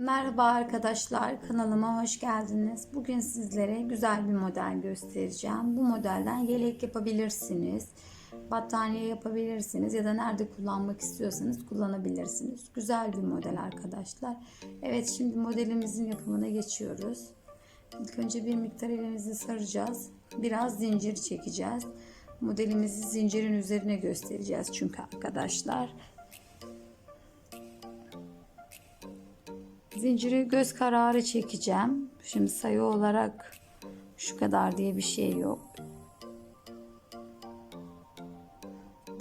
Merhaba arkadaşlar kanalıma hoş geldiniz. Bugün sizlere güzel bir model göstereceğim. Bu modelden yelek yapabilirsiniz. Battaniye yapabilirsiniz ya da nerede kullanmak istiyorsanız kullanabilirsiniz. Güzel bir model arkadaşlar. Evet şimdi modelimizin yapımına geçiyoruz. İlk önce bir miktar elimizi saracağız. Biraz zincir çekeceğiz. Modelimizi zincirin üzerine göstereceğiz çünkü arkadaşlar. Zinciri göz kararı çekeceğim. Şimdi sayı olarak şu kadar diye bir şey yok.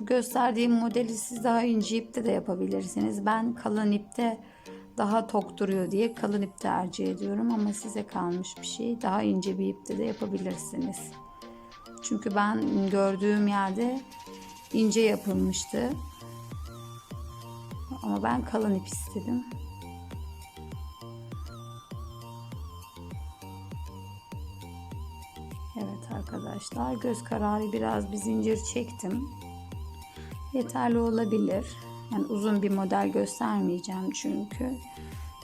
Gösterdiğim modeli siz daha ince ipte de yapabilirsiniz. Ben kalın ipte daha tok duruyor diye kalın ip tercih ediyorum ama size kalmış bir şey. Daha ince bir ipte de yapabilirsiniz. Çünkü ben gördüğüm yerde ince yapılmıştı. Ama ben kalın ip istedim. Arkadaşlar göz kararı biraz bir zincir çektim. Yeterli olabilir. Yani uzun bir model göstermeyeceğim çünkü.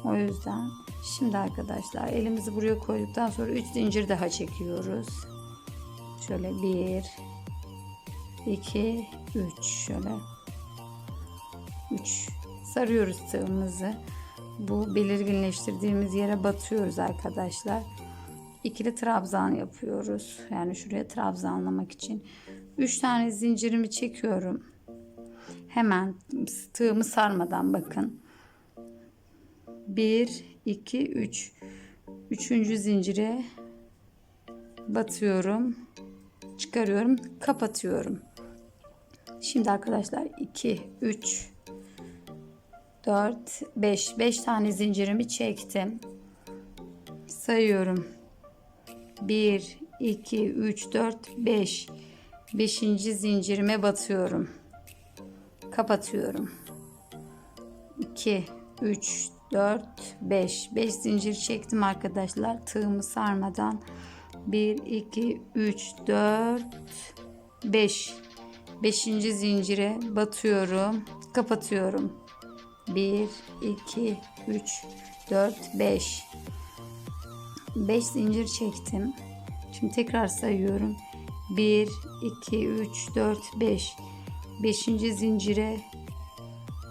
O yüzden şimdi arkadaşlar elimizi buraya koyduktan sonra 3 zincir daha çekiyoruz. Şöyle 1 2 3 şöyle 3 sarıyoruz tığımızı. Bu belirginleştirdiğimiz yere batıyoruz arkadaşlar ikili trabzan yapıyoruz. Yani şuraya trabzanlamak için. 3 tane zincirimi çekiyorum. Hemen tığımı sarmadan bakın. 1 2 3 Üçüncü zincire batıyorum. Çıkarıyorum, kapatıyorum. Şimdi arkadaşlar 2 3 4 5 5 tane zincirimi çektim. Sayıyorum. 1 2 3 4 5 5. zincirime batıyorum. Kapatıyorum. 2 3 4 5 5 zincir çektim arkadaşlar. Tığımı sarmadan 1 2 3 4 5 5. zincire batıyorum. Kapatıyorum. 1 2 3 4 5 5 zincir çektim. Şimdi tekrar sayıyorum. 1 2 3 4 5 5. zincire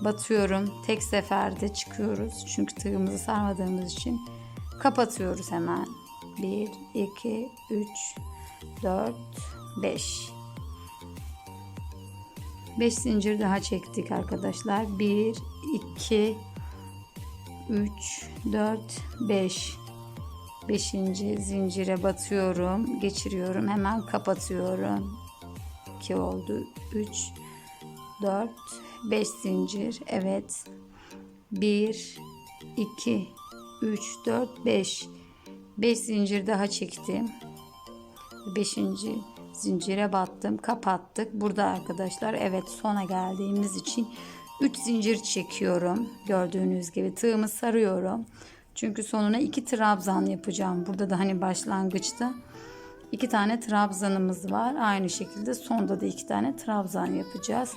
batıyorum. Tek seferde çıkıyoruz. Çünkü tığımızı sarmadığımız için kapatıyoruz hemen. 1 2 3 4 5 5 zincir daha çektik arkadaşlar. 1 2 3 4 5 Beşinci zincire batıyorum. Geçiriyorum. Hemen kapatıyorum. 2 oldu. 3 4 5 zincir. Evet. 1 2 3 4 5 5 zincir daha çektim. 5. zincire battım. Kapattık. Burada arkadaşlar evet sona geldiğimiz için 3 zincir çekiyorum. Gördüğünüz gibi tığımı sarıyorum. Çünkü sonuna iki trabzan yapacağım. Burada da hani başlangıçta iki tane trabzanımız var. Aynı şekilde sonda da iki tane trabzan yapacağız.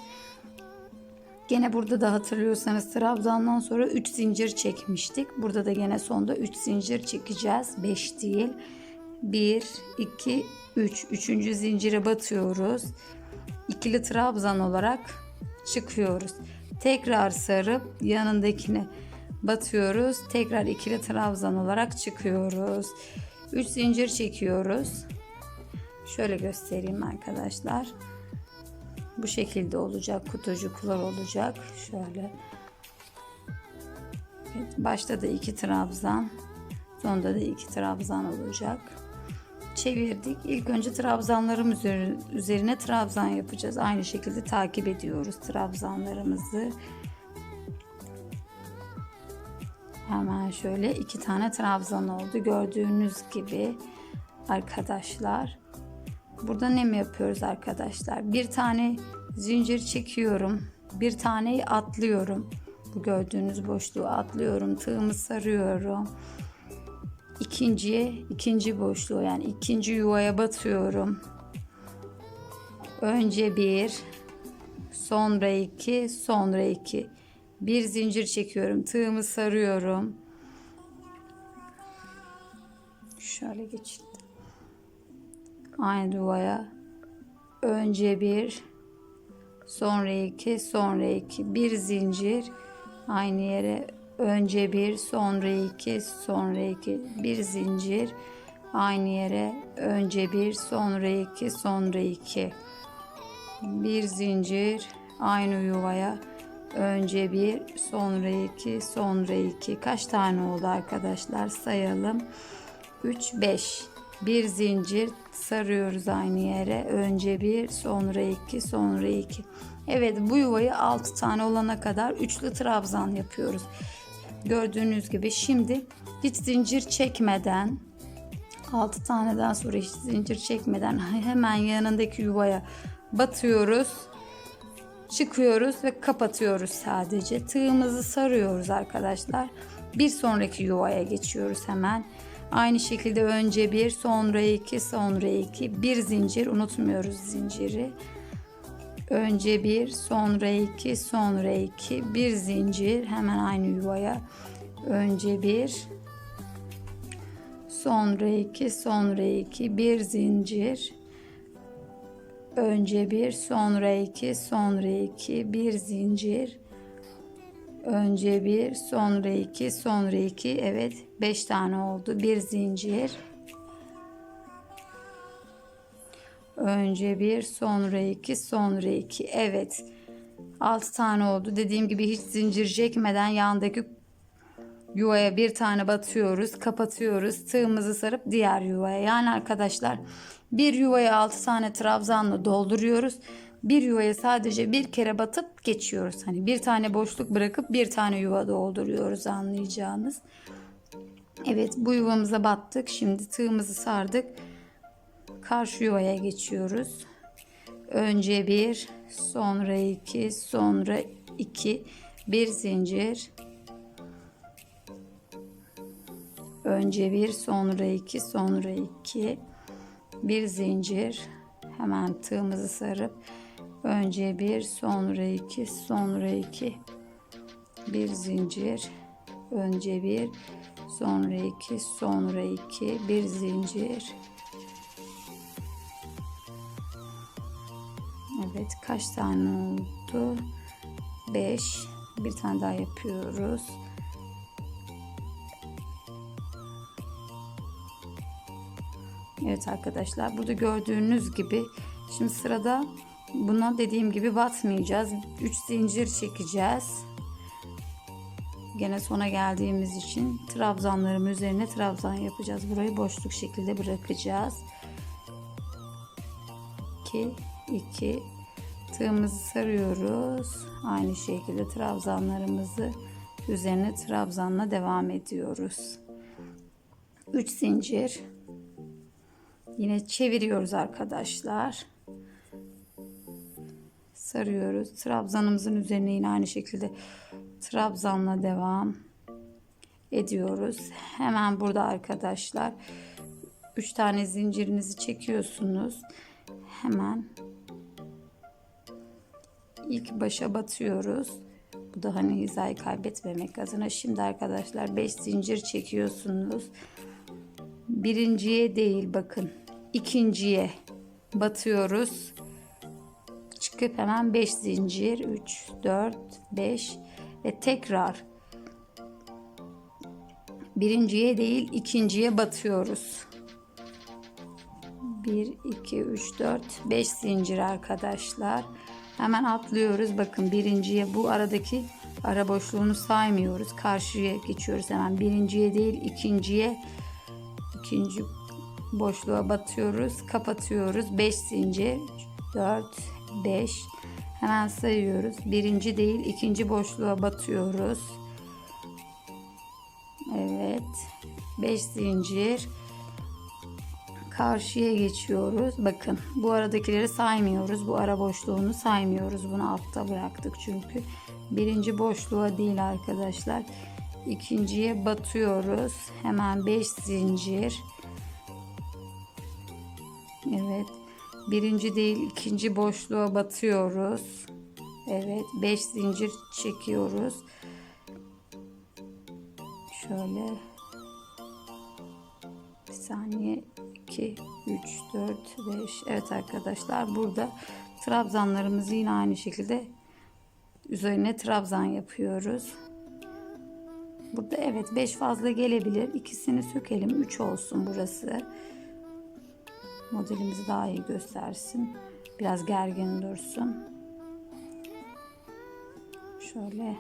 Gene burada da hatırlıyorsanız trabzandan sonra 3 zincir çekmiştik. Burada da gene sonda 3 zincir çekeceğiz. 5 değil. 1, 2, 3. Üçüncü zincire batıyoruz. İkili trabzan olarak çıkıyoruz. Tekrar sarıp yanındakine batıyoruz. Tekrar ikili trabzan olarak çıkıyoruz. 3 zincir çekiyoruz. Şöyle göstereyim arkadaşlar. Bu şekilde olacak. Kutucuklar olacak. Şöyle. Evet, başta da iki trabzan. Sonda da iki trabzan olacak. Çevirdik. İlk önce trabzanlarım üzerine trabzan yapacağız. Aynı şekilde takip ediyoruz trabzanlarımızı. Hemen şöyle iki tane trabzan oldu. Gördüğünüz gibi arkadaşlar. Burada ne mi yapıyoruz arkadaşlar? Bir tane zincir çekiyorum. Bir taneyi atlıyorum. Bu gördüğünüz boşluğu atlıyorum. Tığımı sarıyorum. İkinciye, ikinci boşluğu yani ikinci yuvaya batıyorum. Önce bir, sonra iki, sonra iki. Bir zincir çekiyorum. Tığımı sarıyorum. Şöyle geçin. Aynı yuvaya önce bir sonra iki sonra iki bir zincir aynı yere önce bir sonra iki sonra iki bir zincir aynı yere önce bir sonra iki sonra iki bir zincir aynı yuvaya önce bir sonra iki sonra iki. Kaç tane oldu arkadaşlar? Sayalım. 3 5 bir zincir sarıyoruz aynı yere. Önce bir sonra iki sonra iki. Evet bu yuvayı 6 tane olana kadar üçlü trabzan yapıyoruz. Gördüğünüz gibi şimdi hiç zincir çekmeden 6 taneden sonra hiç zincir çekmeden hemen yanındaki yuvaya batıyoruz çıkıyoruz ve kapatıyoruz sadece. Tığımızı sarıyoruz arkadaşlar. Bir sonraki yuvaya geçiyoruz hemen. Aynı şekilde önce bir sonra iki sonra iki. Bir zincir unutmuyoruz zinciri. Önce bir sonra iki sonra iki. Bir zincir hemen aynı yuvaya. Önce bir sonra iki sonra iki. Bir zincir önce bir sonra iki sonra iki bir zincir. Önce bir sonra iki sonra iki. Evet beş tane oldu. Bir zincir. Önce bir sonra iki sonra iki. Evet altı tane oldu. Dediğim gibi hiç zincir çekmeden yandaki yuvaya bir tane batıyoruz kapatıyoruz tığımızı sarıp diğer yuvaya yani arkadaşlar bir yuvaya 6 tane trabzanla dolduruyoruz. Bir yuvaya sadece bir kere batıp geçiyoruz. Hani bir tane boşluk bırakıp bir tane yuva dolduruyoruz anlayacağınız. Evet bu yuvamıza battık. Şimdi tığımızı sardık. Karşı yuvaya geçiyoruz. Önce bir, sonra iki, sonra iki, bir zincir. Önce bir, sonra iki, sonra iki. Bir zincir. Hemen tığımızı sarıp önce bir sonra iki sonra iki. Bir zincir. Önce bir sonra iki sonra iki. Bir zincir. Evet kaç tane oldu? 5 bir tane daha yapıyoruz Evet arkadaşlar burada gördüğünüz gibi şimdi sırada buna dediğim gibi batmayacağız. 3 zincir çekeceğiz. Gene sona geldiğimiz için trabzanlarım üzerine trabzan yapacağız. Burayı boşluk şekilde bırakacağız. 2 2 tığımızı sarıyoruz. Aynı şekilde trabzanlarımızı üzerine trabzanla devam ediyoruz. 3 zincir Yine çeviriyoruz arkadaşlar. Sarıyoruz. Trabzanımızın üzerine yine aynı şekilde trabzanla devam ediyoruz. Hemen burada arkadaşlar 3 tane zincirinizi çekiyorsunuz. Hemen ilk başa batıyoruz. Bu da hani hizayı kaybetmemek adına. Şimdi arkadaşlar 5 zincir çekiyorsunuz. Birinciye değil bakın ikinciye batıyoruz. Çıkıp hemen 5 zincir 3 4 5 ve tekrar birinciye değil ikinciye batıyoruz. 1 2 3 4 5 zincir arkadaşlar. Hemen atlıyoruz. Bakın birinciye bu aradaki ara boşluğunu saymıyoruz. Karşıya geçiyoruz hemen. Birinciye değil ikinciye ikinci boşluğa batıyoruz kapatıyoruz. 5 zincir 4 5 hemen sayıyoruz. Birinci değil ikinci boşluğa batıyoruz. Evet. 5 zincir. Karşıya geçiyoruz. Bakın bu aradakileri saymıyoruz. Bu ara boşluğunu saymıyoruz. Bunu altta bıraktık çünkü. Birinci boşluğa değil arkadaşlar. İkinciye batıyoruz. Hemen 5 zincir Evet. Birinci değil ikinci boşluğa batıyoruz. Evet. Beş zincir çekiyoruz. Şöyle saniye 2 3 4 5 evet arkadaşlar burada trabzanlarımızı yine aynı şekilde üzerine trabzan yapıyoruz. Burada evet 5 fazla gelebilir. İkisini sökelim. 3 olsun burası. Modelimizi daha iyi göstersin. Biraz gergin dursun. Şöyle.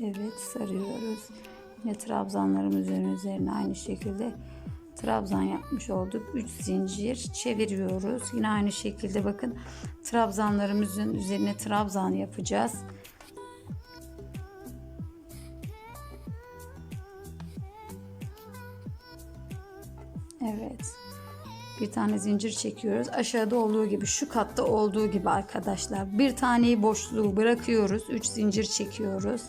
Evet sarıyoruz. Yine trabzanlarımızın üzerine aynı şekilde trabzan yapmış olduk. 3 zincir çeviriyoruz. Yine aynı şekilde bakın trabzanlarımızın üzerine trabzan yapacağız. Evet. Bir tane zincir çekiyoruz. Aşağıda olduğu gibi şu katta olduğu gibi arkadaşlar. Bir taneyi boşluğu bırakıyoruz. 3 zincir çekiyoruz.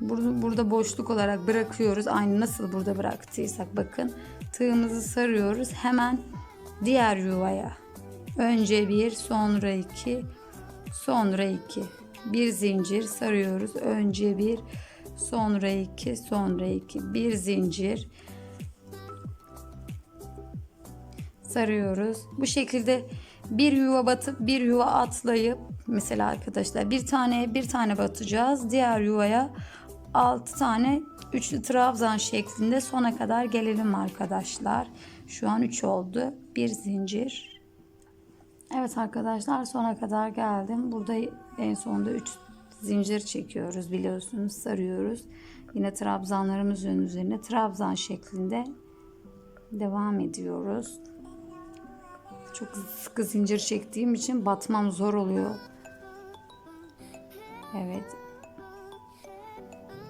Burada, burada boşluk olarak bırakıyoruz. Aynı nasıl burada bıraktıysak bakın. Tığımızı sarıyoruz. Hemen diğer yuvaya. Önce bir, sonra iki, sonra iki. Bir zincir sarıyoruz. Önce bir, sonra iki, sonra iki. Bir zincir sarıyoruz. Bu şekilde bir yuva batıp bir yuva atlayıp mesela arkadaşlar bir tane bir tane batacağız. Diğer yuvaya 6 tane üçlü trabzan şeklinde sona kadar gelelim arkadaşlar. Şu an 3 oldu. Bir zincir. Evet arkadaşlar sona kadar geldim. Burada en sonunda 3 zincir çekiyoruz biliyorsunuz sarıyoruz. Yine trabzanlarımızın üzerine trabzan şeklinde devam ediyoruz. Çok sıkı zincir çektiğim için batmam zor oluyor. Evet.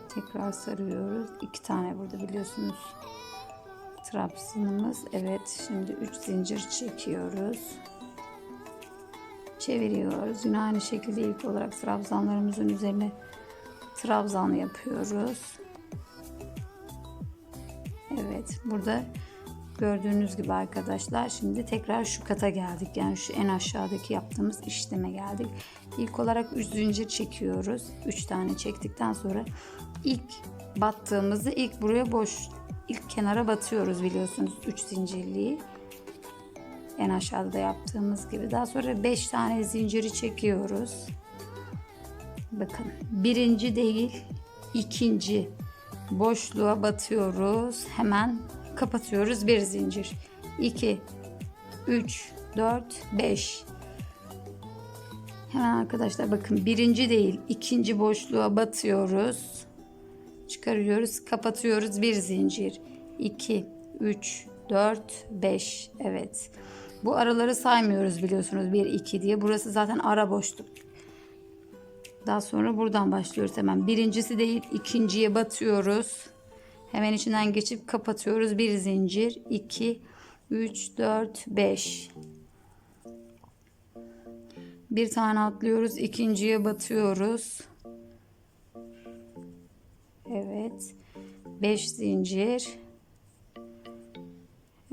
Tekrar sarıyoruz. İki tane burada biliyorsunuz. Trabzanımız. Evet. Şimdi üç zincir çekiyoruz. Çeviriyoruz. Yine aynı şekilde ilk olarak trabzanlarımızın üzerine trabzan yapıyoruz. Evet. Burada Gördüğünüz gibi arkadaşlar şimdi tekrar şu kata geldik. Yani şu en aşağıdaki yaptığımız işleme geldik. İlk olarak 3 zincir çekiyoruz. 3 tane çektikten sonra ilk battığımızı ilk buraya boş ilk kenara batıyoruz biliyorsunuz 3 zincirliği. En aşağıda da yaptığımız gibi. Daha sonra 5 tane zinciri çekiyoruz. Bakın birinci değil ikinci boşluğa batıyoruz. Hemen kapatıyoruz bir zincir. 2 3 4 5 hemen arkadaşlar bakın birinci değil ikinci boşluğa batıyoruz. Çıkarıyoruz kapatıyoruz bir zincir. 2 3 4 5 evet. Bu araları saymıyoruz biliyorsunuz 1 2 diye. Burası zaten ara boşluk. Daha sonra buradan başlıyoruz hemen. Birincisi değil ikinciye batıyoruz Hemen içinden geçip kapatıyoruz. Bir zincir. 2, 3, 4, 5. Bir tane atlıyoruz. ikinciye batıyoruz. Evet. 5 zincir.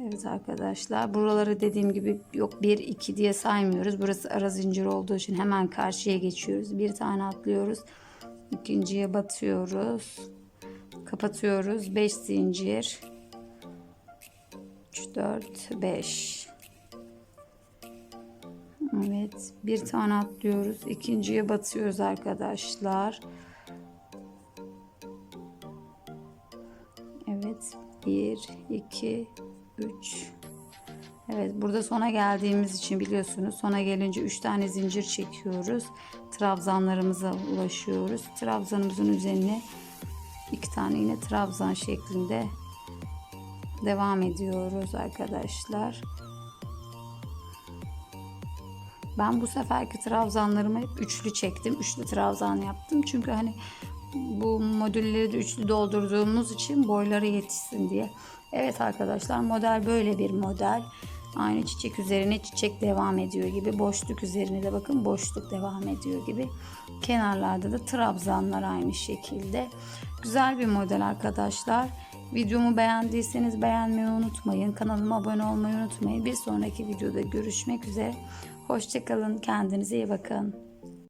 Evet arkadaşlar. Buraları dediğim gibi yok 1 2 diye saymıyoruz. Burası ara zincir olduğu için hemen karşıya geçiyoruz. Bir tane atlıyoruz. ikinciye batıyoruz kapatıyoruz. 5 zincir. 3 4 5 Evet bir tane atlıyoruz. İkinciye batıyoruz arkadaşlar. Evet 1 2 3 Evet burada sona geldiğimiz için biliyorsunuz sona gelince 3 tane zincir çekiyoruz. Trabzanlarımıza ulaşıyoruz. Trabzanımızın üzerine iki tane yine trabzan şeklinde devam ediyoruz arkadaşlar. Ben bu seferki trabzanlarımı hep üçlü çektim. Üçlü trabzan yaptım. Çünkü hani bu modülleri de üçlü doldurduğumuz için boyları yetişsin diye. Evet arkadaşlar model böyle bir model. Aynı çiçek üzerine çiçek devam ediyor gibi. Boşluk üzerine de bakın boşluk devam ediyor gibi. Kenarlarda da trabzanlar aynı şekilde. Güzel bir model arkadaşlar. Videomu beğendiyseniz beğenmeyi unutmayın. Kanalıma abone olmayı unutmayın. Bir sonraki videoda görüşmek üzere. Hoşçakalın. Kendinize iyi bakın.